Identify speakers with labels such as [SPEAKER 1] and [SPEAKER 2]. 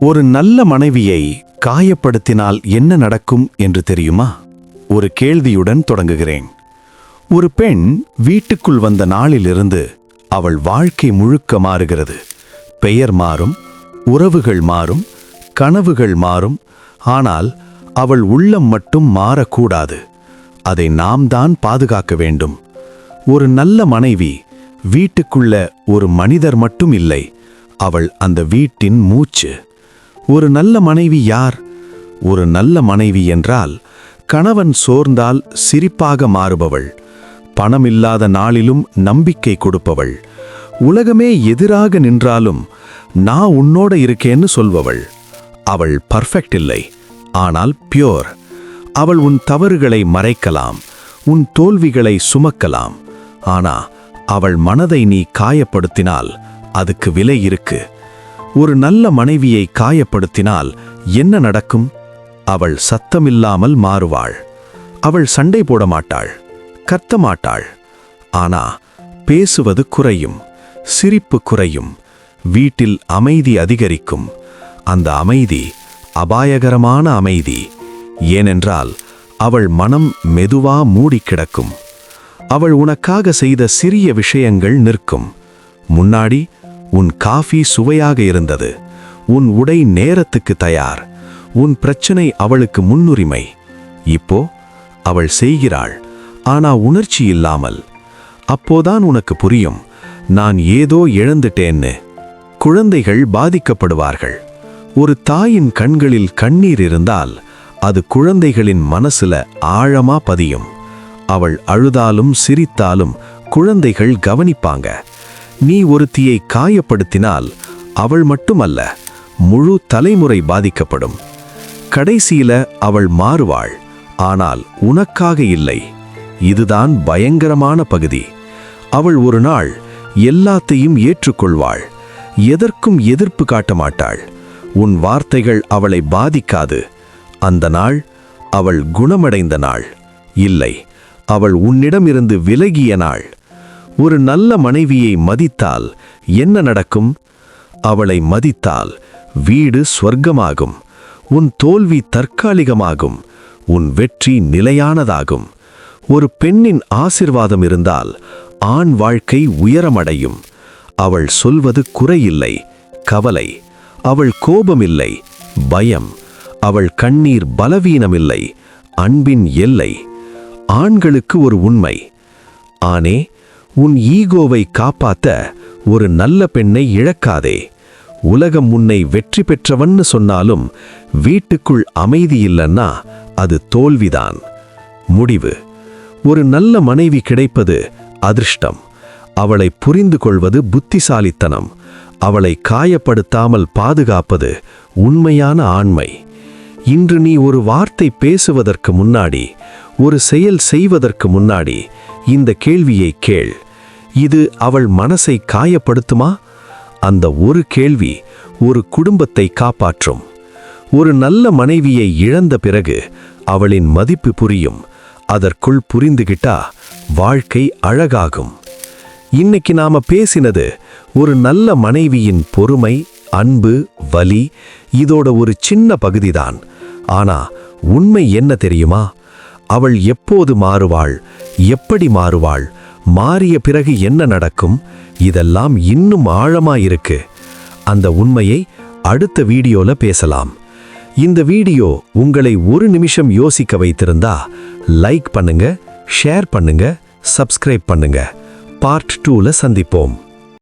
[SPEAKER 1] ஒரு நல்ல மனைவியை காயப்படுத்தினால் என்ன நடக்கும் என்று தெரியுமா? ஒரு கேள்வியுடன் தொடங்குகிறேன். ஒரு பெண் வீட்டுக்குள் வந்த நாளிலிருந்து அவள் வாழ்க்கை முழுக்க மாறுகிறது. பெயர் மாறும் உறவுகள் மாறும் கனவுகள் மாறும் ஆனால் அவள் உள்ளம் மட்டும் மாறக்கூடாது. அதை நாம் தான் பாதுகாக்க வேண்டும். ஒரு நல்ல மனைவி வீட்டுக்குள்ள ஒரு மனிதர் மட்டும் இல்லை அவள் அந்த வீட்டின் மூச்சு. ஒரு நல்ல மனைவி யார்? ஒரு நல்ல மனைவி என்றால் கணவன் சோர்ந்தால் சிரிப்பாக மாறுபவள். பணமில்லாத நாளிலும் நம்பிக்கை கொடுப்பவள். உலகமே எதிராக நின்றாலும் நான் உன்னோட இருக்கேன்னு சொல்பவள். அவள் பர்ஃபெக்ட் இல்லை ஆனால் பியோர் அவள் உன் தவறுகளை மறைக்கலாம் உன் தோல்விகளை சுமக்கலாம். ஆனா அவள் மனதை நீ காயப்படுத்தினால் அதுக்கு விலை இருக்கு. ஒரு நல்ல மனைவியை காயப்படுத்தினால் என்ன நடக்கும்? அவள் சத்தமில்லாமல் மாறுவாள். அவள் சண்டை போட மாட்டாள். கத்த மாட்டாள். ஆனா பேசுவது குறையும். சிரிப்பு குறையும். வீட்டில் அமைதி அதிகரிக்கும். அந்த அமைதி அபாயகரமான அமைதி. ஏனென்றால் அவள் மனம் மெதுவா மூடி கிடக்கும். அவள் உனக்காக செய்த சிறிய விஷயங்கள் நிற்கும். முன்னாடி உன் காஃபி சுவையாக இருந்தது. உன் உடை நேரத்துக்கு தயார். உன் பிரச்சனை அவளுக்கு முன்னுரிமை. இப்போ அவள் செய்கிறாள். ஆனா உணர்ச்சி இல்லாமல். அப்போதான் உனக்கு புரியும். நான் ஏதோ இழந்துட்டேன்னு. குழந்தைகள் பாதிக்கப்படுவார்கள். ஒரு தாயின் கண்களில் கண்ணீர் இருந்தால் அது குழந்தைகளின் மனசுல ஆழமா பதியும். அவள் அழுதாலும் சிரித்தாலும் குழந்தைகள் கவனிப்பாங்க. நீ ஒருத்தியை காயப்படுத்தினால் அவள் மட்டுமல்ல முழு தலைமுறை பாதிக்கப்படும். கடைசியில அவள் மாறுவாள் ஆனால் உனக்காக இல்லை. இதுதான் பயங்கரமான பகுதி. அவள் ஒரு நாள் எல்லாத்தையும் ஏற்றுக்கொள்வாள் எதற்கும் எதிர்ப்பு காட்ட மாட்டாள். உன் வார்த்தைகள் அவளை பாதிக்காது. அந்த நாள் அவள் குணமடைந்த நாள். இல்லை அவள் உன்னிடமிருந்து விலகிய நாள். ஒரு நல்ல மனைவியை மதித்தால் என்ன நடக்கும்? அவளை மதித்தால் வீடு ஸ்வர்க்கமாகும் உன் தோல்வி தற்காலிகமாகும் உன் வெற்றி நிலையானதாகும். ஒரு பெண்ணின் ஆசிர்வாதம் இருந்தால் ஆண் வாழ்க்கை உயரமடையும். அவள் சொல்வது குறையில்லை கவலை. அவள் கோபமில்லை பயம். அவள் கண்ணீர் பலவீனமில்லை அன்பின் எல்லை. ஆண்களுக்கு ஒரு உண்மை. ஆனே உன் ஈகோவை காப்பாத்த ஒரு நல்ல பெண்ணை இழக்காதே. உலகம் உன்னை வெற்றி பெற்றவன்னு சொன்னாலும் வீட்டுக்குள் அமைதி இல்லைன்னா அது தோல்விதான். முடிவு. ஒரு நல்ல மனைவி கிடைப்பது அதிர்ஷ்டம். அவளை புரிந்து கொள்வது புத்திசாலித்தனம். அவளை காயப்படுத்தாமல் பாதுகாப்பது உண்மையான ஆண்மை. இன்று நீ ஒரு வார்த்தை பேசுவதற்கு முன்னாடி ஒரு செயல் செய்வதற்கு முன்னாடி இந்த கேள்வியை கேள். இது அவள் மனசை காயப்படுத்துமா? அந்த ஒரு கேள்வி ஒரு குடும்பத்தை காப்பாற்றும். ஒரு நல்ல மனைவியை இழந்த பிறகு அவளின் மதிப்பு புரியும். அதற்குள் புரிந்துகிட்டா வாழ்க்கை அழகாகும். இன்னைக்கு நாம பேசினது ஒரு நல்ல மனைவியின் பொறுமை அன்பு வலி இதோட ஒரு சின்ன பகுதிதான். ஆனா உண்மை என்ன தெரியுமா? அவள் எப்போது மாறுவாள்? எப்படி மாறுவாள்? மாறிய பிறகு என்ன நடக்கும்? இதெல்லாம் இன்னும் ஆழமா இருக்கு அந்த உண்மையை அடுத்த வீடியோல பேசலாம். இந்த வீடியோ உங்களை ஒரு நிமிஷம் யோசிக்க வைத்திருந்தா லைக் பண்ணுங்க ஷேர் பண்ணுங்க சப்ஸ்கிரைப் பண்ணுங்க. பார்ட் டூல சந்திப்போம்.